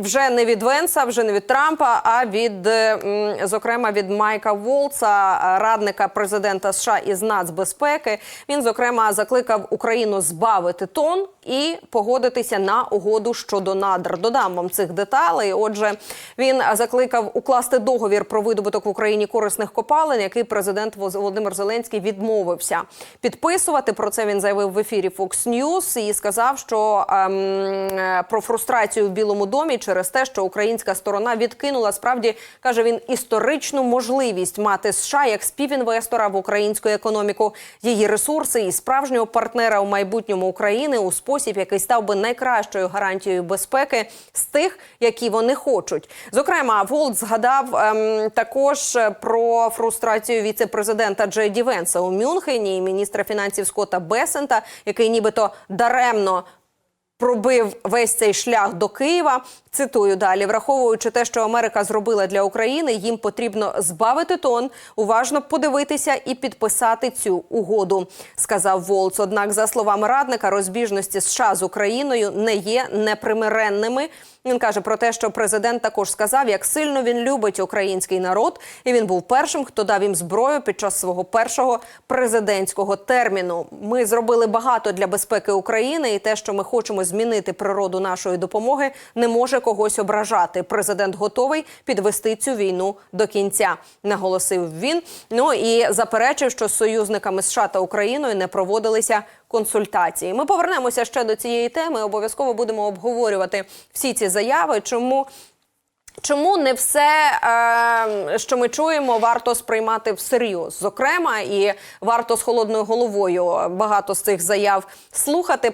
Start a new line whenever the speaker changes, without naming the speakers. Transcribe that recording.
вже не від Венса, вже не від Трампа, а від е, зокрема від Майка Волца, радника президента США із нацбезпеки. Він зокрема закликав Україну збавити тон і погодитися на угоду щодо надр. Додам вам цих деталей. Отже, він закликав укласти договір про видобуток в Україні корисних копалин, який президент Володимир Зеленський відмовився підписувати. Про це він заявив в ефірі Fox News і сказав, що ем, е, про фрустрацію в Білому домі через те, що українська сторона відкинула справді каже він історичну можливість мати США як співінвестора в українську економіку, її ресурси і справжнього партнера у майбутньому України у спосіб, який став би найкращою гарантією безпеки з тих, які вони хочуть. Зокрема, Волт згадав ем, також про фрустрацію віце-президента Джей Венса у Мюнхені і міністра фінансів Скотта Бесента, який нібито даремно пробив весь цей шлях до Києва. Цитую далі, враховуючи те, що Америка зробила для України, їм потрібно збавити тон, уважно подивитися і підписати цю угоду, сказав Волц. Однак, за словами радника, розбіжності США з Україною не є непримиренними. Він каже про те, що президент також сказав, як сильно він любить український народ, і він був першим, хто дав їм зброю під час свого першого президентського терміну. Ми зробили багато для безпеки України, і те, що ми хочемо змінити природу нашої допомоги, не може когось ображати. Президент готовий підвести цю війну до кінця, наголосив він. Ну і заперечив, що з союзниками США та Україною не проводилися консультації. Ми повернемося ще до цієї теми. Обов'язково будемо обговорювати всі ці заяви. Чому Чому не все, е, що ми чуємо, варто сприймати всерйоз? Зокрема, і варто з холодною головою багато з цих заяв слухати.